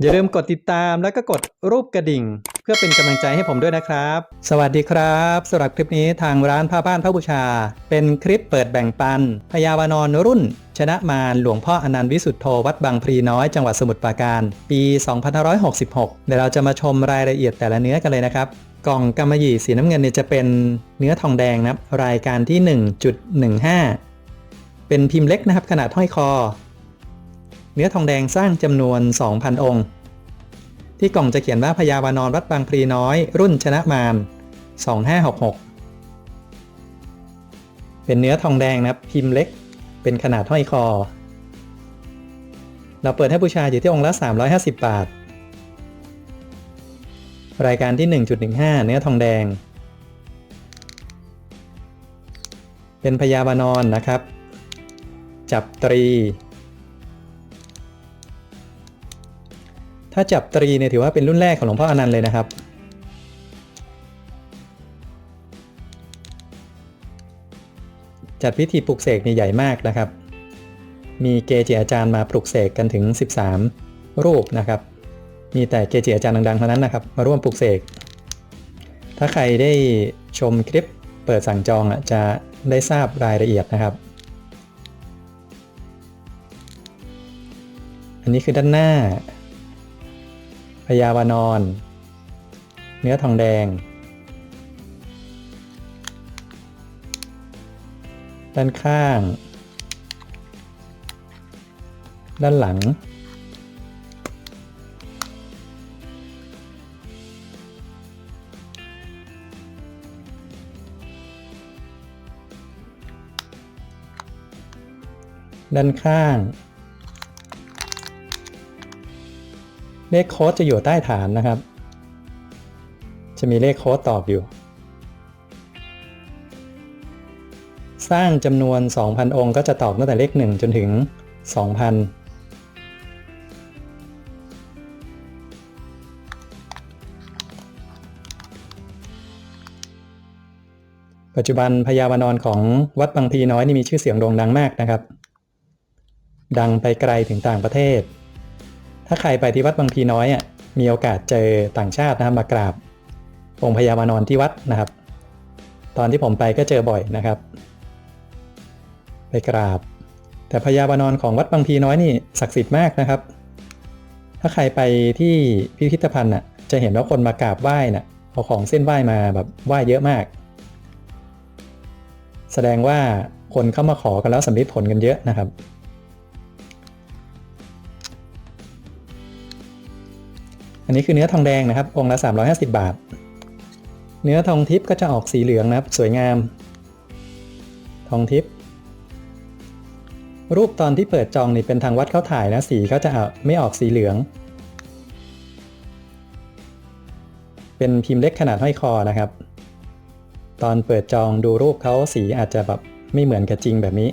อย่าลืมกดติดตามแล้วก็กดรูปกระดิ่ง เพื่อเป็นกำลังใจให้ผมด้วยนะครับ สวัสดีครับสำหรับคลิปนี้ทางร้านผ้าบ้านพระบูชา เป็นคลิปเปิดแบ่งปันพยาวานอนรุ่น ชนะมารหลวงพ่ออนันต์วิสุทธโธวัดบางพลีน้อยจังหวัดสมุทรปราการ ปี 2566 เดี๋ยวเราจะมาชมรายละเอียดแต่ละเนื้อกันเลยนะครับกล่องกำมะหยี่สีน้ำเงินเนี่ยจะเป็นเนื้อทองแดงนะครับรายการที่ 1.15 เป็นพิมพ์เล็กนะครับขนาดห้อยคอ เนื้อทองแดงสร้างจำนวน 2,000 องค์ ที่กล่องจะเขียนว่าพญาวานอนวัดบางพลีน้อย รุ่นชนะมาร2566 เป็นเนื้อทองแดงนะครับพิมพ์เล็ก เป็นขนาดห้อยคอ เราเปิดให้บูชาอยู่ที่องค์ละ 350 บาท รายการที่ 1.15 เนื้อทองแดง เป็นพญาวานอนนะครับ จับตรี ถ้าจับตรีเนี่ยถือว่าเป็นรุ่นแรกของหลวงพ่ออนันต์เลยนะครับ จัดพิธีปลุกเสกเนี่ยใหญ่มากนะครับ มีเกจิอาจารย์มาปลุกเสกกันถึง 13 รูปนะครับ มีแต่เกจิอาจารย์ดังๆเท่านั้นนะครับ มาร่วมปลุกเสก ถ้าใครได้ชมคลิปเปิดสั่งจองอะจะได้ทราบรายละเอียดนะครับ อันนี้คือด้านหน้า พญาวานอนเนื้อทองแดง ด้านข้าง ด้านหลัง ด้านข้าง เลขโค้ดจะอยู่ใต้ฐานนะครับ จะมีเลขโค้ดตอบอยู่ สร้างจำนวน 2,000 องค์ก็จะตอบตั้งแต่เลข 1 จนถึง 2,000ปัจจุบันพญาวานอนของวัดบางพีน้อยนี่มีชื่อเสียงโด่งดังมากนะครับ ดังไปไกลถึงต่างประเทศ ถ้าใครไปที่วัดบางพีน้อยอะมีโอกาสเจอต่างชาตินะครับมากราบองค์พญาวานอนที่วัดนะครับ ตอนที่ผมไปก็เจอบ่อยนะครับ ไปกราบ แต่พญาวานอนของวัดบางพีน้อยนี่ศักดิ์สิทธิ์มากนะครับ ถ้าใครไปที่พิพิธภัณฑ์น่ะจะเห็นว่าคนมากราบไหว้น่ะเอาของเส้นไหว้มาแบบไหว้เยอะมาก แสดงว่าคนเข้ามาขอกันแล้วสำลิดผลกันเยอะนะครับ นี้คือเนื้อทองแดงนะครับ องค์ละ 350 บาท เนื้อทองทิพย์ก็จะออกสีเหลืองนะครับ สวยงาม ทองทิพย์รูปตอนที่เปิดจองนี่เป็นทางวัดเขาถ่ายนะ สีก็จะไม่ออกสีเหลือง เป็นพิมพ์เล็กขนาดห้อยคอนะครับ ตอนเปิดจองดูรูปเขาสีอาจจะแบบไม่เหมือนกับจริงแบบนี้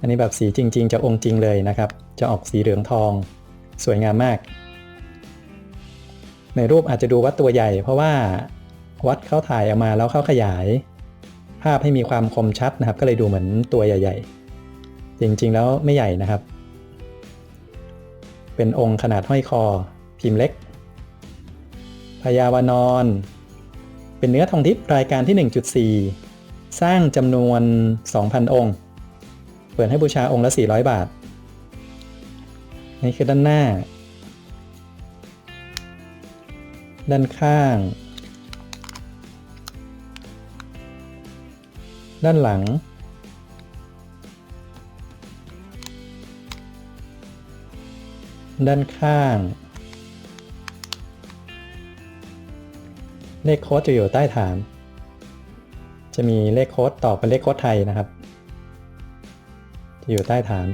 อันนี้แบบสีจริง ๆ จะองค์จริงเลยนะครับ จะออกสีเหลืองทอง สวยงามมาก ในรูปอาจจะดูว่าตัวใหญ่ เพราะว่าวัดเขาถ่ายออกมาแล้วเขาขยาย ภาพให้มีความคมชัดนะครับ ก็เลยดูเหมือนตัวใหญ่ ๆ จริงๆแล้วไม่ใหญ่นะครับ เป็นองค์ขนาดห้อยคอ พิมพ์เล็กพญาวานอน เป็นเนื้อทองทิพย์รายการที่ 1.4 สร้างจำนวน 2,000 องค์ เปิดให้บูชาองค์ละ 400 บาท นี่คือด้านหน้า ด้านข้าง ด้านหลัง ด้านข้าง เลขโค้ดจะอยู่ใต้ฐาน จะมีเลขโค้ดต่อเป็นเลขโค้ดไทยนะครับ จะอยู่ใต้ฐาน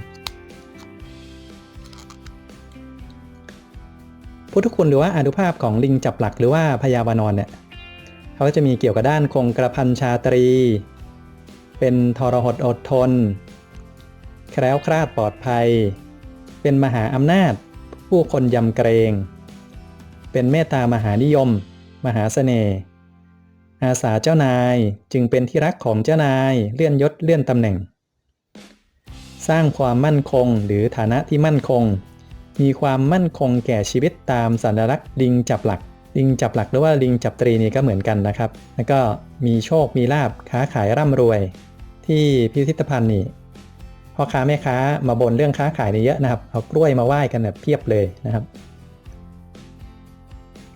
พุทธคุณหรือว่าอนุภาพของลิงจับหลักหรือว่าพญาวานอนเนี่ยเขาก็จะมีเกี่ยวกับด้านคงกระพันชาตรี เป็นทรหดอดทน แคล้วคลาดปลอดภัย เป็นมหาอำนาจ ผู้คนยำเกรง เป็นเมตตามหานิยม มหาเสน่ห์อาสาเจ้านายจึงเป็นที่รักของเจ้านายเลื่อนยศเลื่อนตำแหน่ง สร้างความมั่นคงหรือฐานะที่มั่นคง มีความมั่นคงแก่ชีวิตตามสัญลักษณ์ลิงจับหลัก ลิงจับหลักหรือว่าลิงจับตรีนี่ก็เหมือนกันนะครับ แล้วก็มีโชคมีลาบค้าขายร่ำรวย ที่พิพิธภัณฑ์นี่พ่อค้าแม่ค้ามาบนเรื่องค้าขายนี่เยอะนะครับ เอากล้วยมาไหว้กันแบบเพียบเลยนะครับ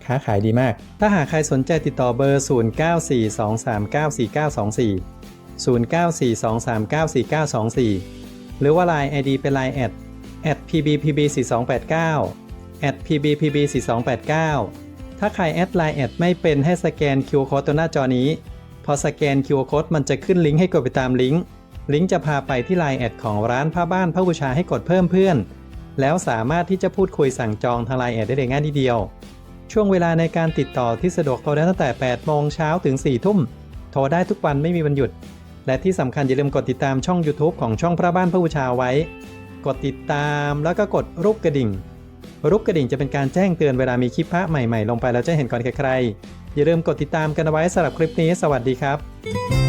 ค้าขายดีมาก ถ้าหากใครสนใจติดต่อเบอร์ 0942394924 0942394924 หรือว่า Line ID เป็น Line แอด pbpb4289 at pbpb4289 ถ้าใครแอดไลน์แอดไม่เป็นให้สแกน QR Code ตัวหน้าจอนี้ พอสแกน QR Code มันจะขึ้นลิงก์ให้กดไปตามลิงก์ ลิงก์จะพาไปที่ Line แอดของร้านผ้าบ้านผ้าบูชาให้กดเพิ่มเพื่อน แล้วสามารถที่จะพูดคุยสั่งจองทาง Line แอดได้เลยง่ายทีเดียว ช่วงเวลาในการติดต่อที่สะดวกโทรได้ตั้งแต่ 8 โมงเช้าถึง 4 ทุ่ม โทรได้ทุกวันไม่มีวันหยุด และที่สำคัญอย่าลืมกดติดตามช่อง YouTube ของช่องพระบ้านพระบูชาไว้ กดติดตามแล้วก็กดรูปกระดิ่ง รูปกระดิ่งจะเป็นการแจ้งเตือนเวลามีคลิปพระใหม่ๆ ลงไปแล้วจะเห็นก่อนใครๆอย่าลืมกดติดตามกันไว้สำหรับคลิปนี้ สวัสดีครับ